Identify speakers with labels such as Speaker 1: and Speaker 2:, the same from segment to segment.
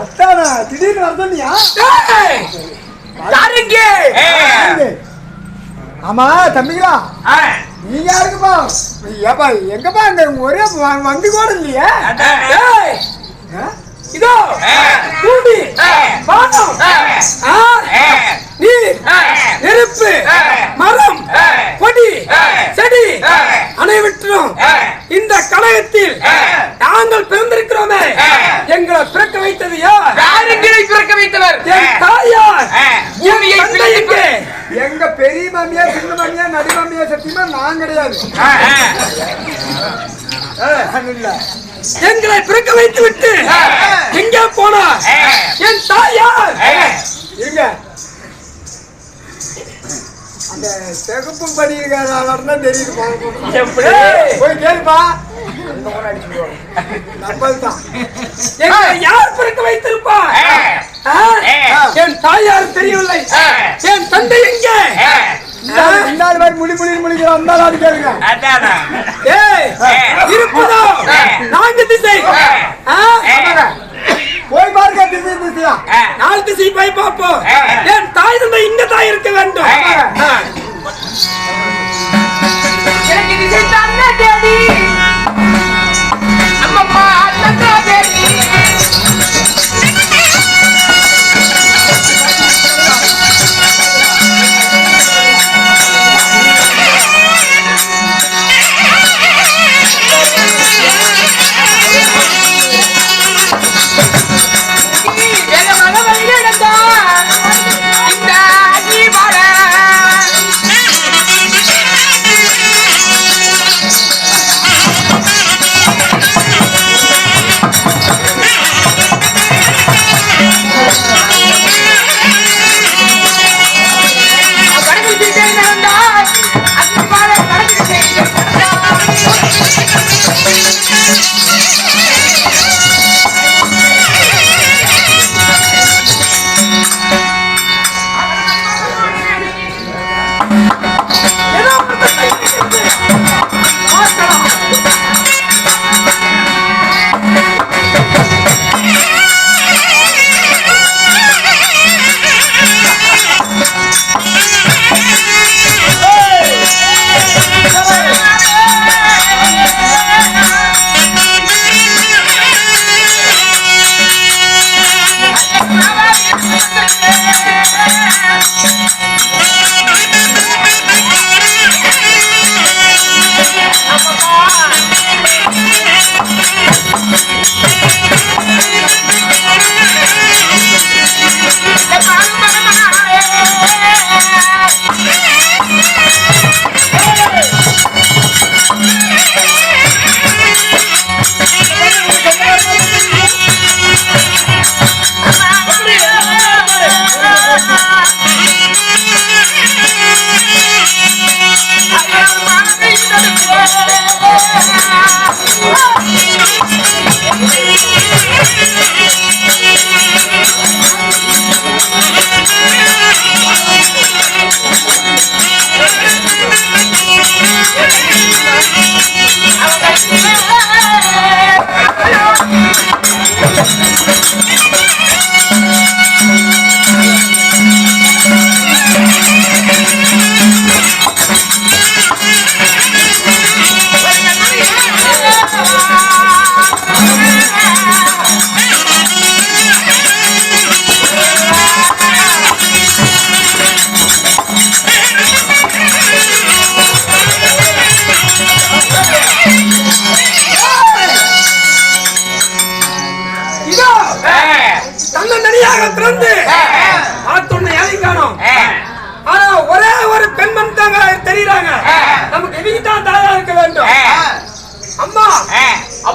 Speaker 1: அத்தானா திடீர்னு வரதுனியா
Speaker 2: யாருங்க?
Speaker 1: ஆமா தம்பிங்களா? நீங்க யாருக்குப்பா ஏப்பா எங்கப்பா இந்த ஒரே வ- வண்டி கூட இல்லையே?
Speaker 2: இதோ வானம். ஆ, நீர். நெருப்பு. மரம். அனைவற்றும் இந்த கழகத்தில் நாங்கள் பிறந்திருக்கிறோமே. எங்களை பிறக்க வைத்தது யார்?
Speaker 3: யாருங்களை பிறக்க வைத்தவர்?
Speaker 2: என் தாயார். எங்கே?
Speaker 1: பெரிய மாமியா சின்ன மாமியா நடு மாமியா சத்தியமா நான் கிடையாது.
Speaker 2: எங்களை பிறக்க வைத்து விட்டு எங்கே போனார்? என் தாயார்.
Speaker 1: இருங்க. அந்த சிகப்பு படி இருக்கிறால தெரியுது போய் கேளுப்பா.
Speaker 2: யார் பிறக்க வைத்திருப்பார் ஆ? என் தாயார் தெரியவில்லை. என் தந்தை எங்கே?
Speaker 1: மாதிரி முடி முடி முழிக்கிற வந்தாலும் அது கேளுங்க.
Speaker 2: இருப்பதோ? நான்கு திசை ஆ?
Speaker 1: போய் பாருங்க திசை திசையா
Speaker 2: நாலு திசை போய் பார்ப்போம் என் தாய் தந்தை இங்க தான் இருக்க வேண்டும்.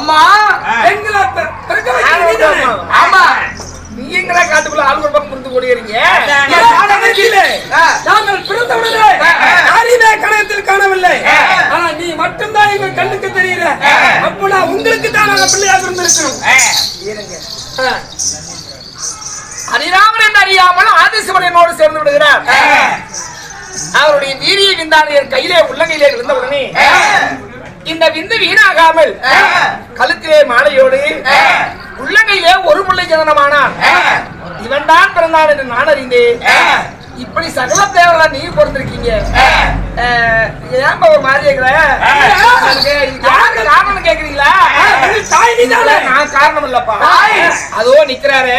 Speaker 2: அம்மா. எங்களை பெ- பிறக்க வைக்கிறது நீதானே?
Speaker 3: ஆமா நீங்களா காட்டுக்குள்ள ஆள் பக்கம் புரிந்து கொள்கிறீங்க?
Speaker 2: நாங்கள் பிறந்தவுடனே யாரையுமே கணத்தில் காணவில்லை. ஆனா நீ மட்டும்தான் எங்க கண்ணுக்கு தெரியுற அப்பனா உங்களுக்கு தான் நாங்க பிள்ளையா பிறந்திருக்கிறோம் ஆ.
Speaker 3: ஹரிராமன் என்று அறியாமல் ஆதிசிவனோடு சேர்ந்து விடுகிறார். அவருடைய வீரிய விந்தான என் கையிலே உள்ளங்கையிலே விழுந்த உடனே இந்த விந்து வீணாகாமல் கழுத்திலே மாலையோடு உள்ளங்கையிலே ஒரு முல்லை ஜனனமானான். இவன் தான் பிறந்தான் என்று நான் அறிந்தேன். இப்படி சகல தேவரா நீ பிறந்திருக்கீங்க ஏன்பா ஒரு மாதிரி இருக்கிற அதுக்கு இதுக்கு யாரு காரணம் கேக்குறீங்களா
Speaker 2: தாய் நீதானே?
Speaker 3: நான் காரணம் இல்லப்பா அதோ நிக்கிறாரு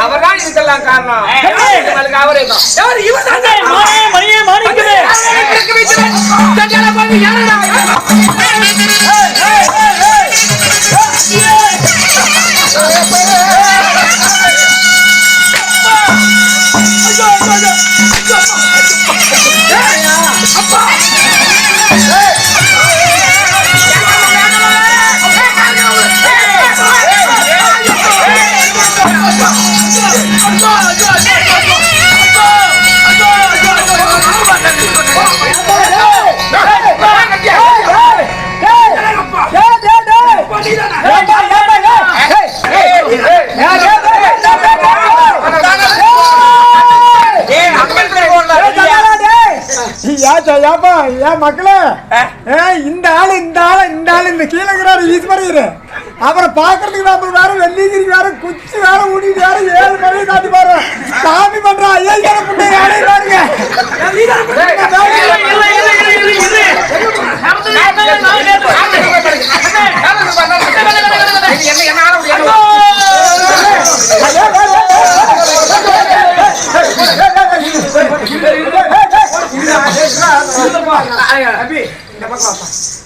Speaker 3: அவர்தான் இதுக்கெல்லாம் காரணம் உங்களுக்கு அவரே தான்
Speaker 2: இவன் தானே?
Speaker 4: மணியே
Speaker 1: மக்களே இந்த ஆளு இந்த ஆளு இந்த ஆளு இந்த கீழே வீசு ஈஸ்வரர் அவரை பாக்குறதுக்கு நம்ம வேற வெள்ளிகிரி வேற குச்சி வேற ஊடிட்டு வேற ஏழு மணி காட்டி பாரு சாமி பண்ற ஐயா ஏழு புட்டை யாரே பாருங்க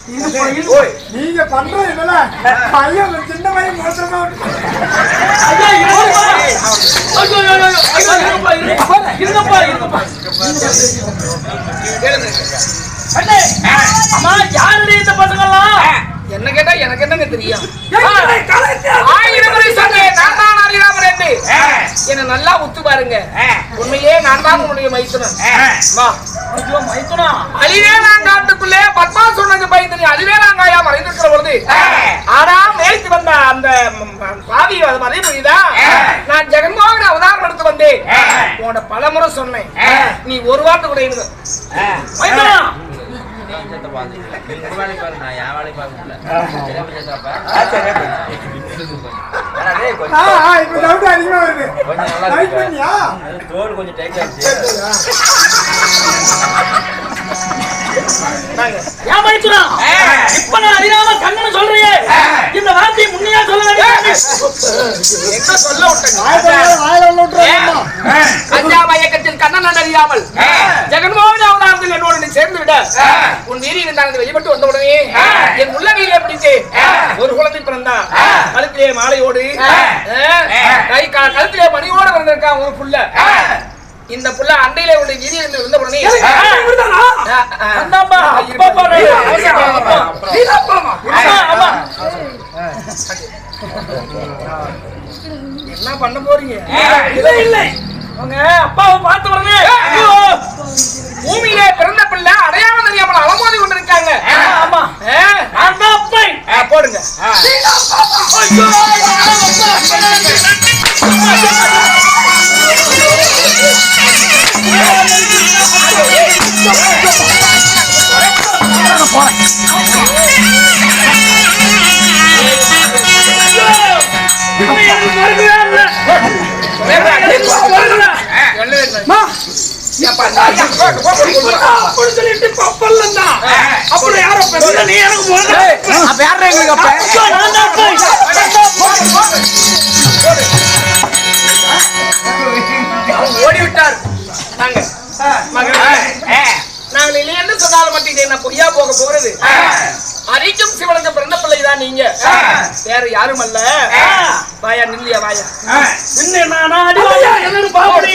Speaker 1: நீங்க பண்ற இதுல பையன் சின்ன பையன் மோசமா
Speaker 4: அம்மா யாருடைய இந்த பசங்கள்லாம்?
Speaker 3: என்ன கேட்டா எனக்கு என்னங்க தெரியும்? ஆயிரம் முறை சொன்னேன். நான் தான் அறியாமல் என்று என்ன நல்லா உத்து பாருங்க. உண்மையே நான் தான் உன்னுடைய மைத்துனன்.
Speaker 4: மைத்துனா?
Speaker 3: அழிவே நாங்காட்டுக்குள்ளே பத்மா சொன்னது பயந்து நீ அழிவே நாங்காயா மறைந்திருக்கிற பொழுது ஆனா மேய்த்து வந்த அந்த பாவி அது மறை புரியுதா? நான் ஜெகன்மோகன் அவதாரம் எடுத்து வந்தேன் உன்னோட பலமுறை சொன்னேன். நீ ஒரு வார்த்தை கூட
Speaker 5: தோல் கொஞ்சம் டைட் ஆயிடுச்சு.
Speaker 4: ஏன் மைத்துனா இப்ப நான் அறியாம கண்ணு சொல்றியே. இந்த வார்த்தையை முன்னையா சொல்ல வேண்டியது
Speaker 3: என்ன சொல்ல
Speaker 1: உள்ள
Speaker 3: கஞ்சா மயக்கத்தில் கண்ணன் அறியாமல் ஜெகன்மோகன் அவதாரத்தில் என்னோடு நீ சேர்ந்து விட உன் வீரியில் நான் வெளிப்பட்டு வந்த உடனே என் உள்ளங்கையிலே பிடித்து ஒரு குழந்தை பிறந்தான் கழுத்திலே மாலையோடு கை கழுத்திலே மணியோடு பிறந்திருக்கான் ஒரு புள்ள. இந்த புள்ள அண்டையிலே உள்ள வீரியில் இருந்து உடனே என்ன பண்ண போறீங்க
Speaker 2: இல்லை இல்லை
Speaker 4: அவங்க அப்பாவை பார்த்து வரனே
Speaker 3: பூமியிலே பிறந்த பிள்ளை அடையாமல் தெரியாமல் அலமோதி கொண்டிருக்காங்க
Speaker 4: ஆமா
Speaker 3: ஆ,
Speaker 4: நான் தான் அப்பை
Speaker 3: போடுங்க
Speaker 2: சொல்லிட்டு பப்பல்ல இருந்தா. அப்புறம் யாரோ பேசுறா? நீ எனக்கு முதல்ல
Speaker 4: ஐயோ, நான் தான் அப்பை.
Speaker 3: ஓடிவிட்டார் நாங்க நாங்கள் இல்லை என்று சொன்னாலும் மட்டும் என்ன பொய்யா போக போறது அரிக்கும் சிவனுக்கு பிறந்த பிள்ளைதான் நீங்க வேற யாரும் அல்ல வாயா நில்லியா வாயா
Speaker 4: நானா பாப்படி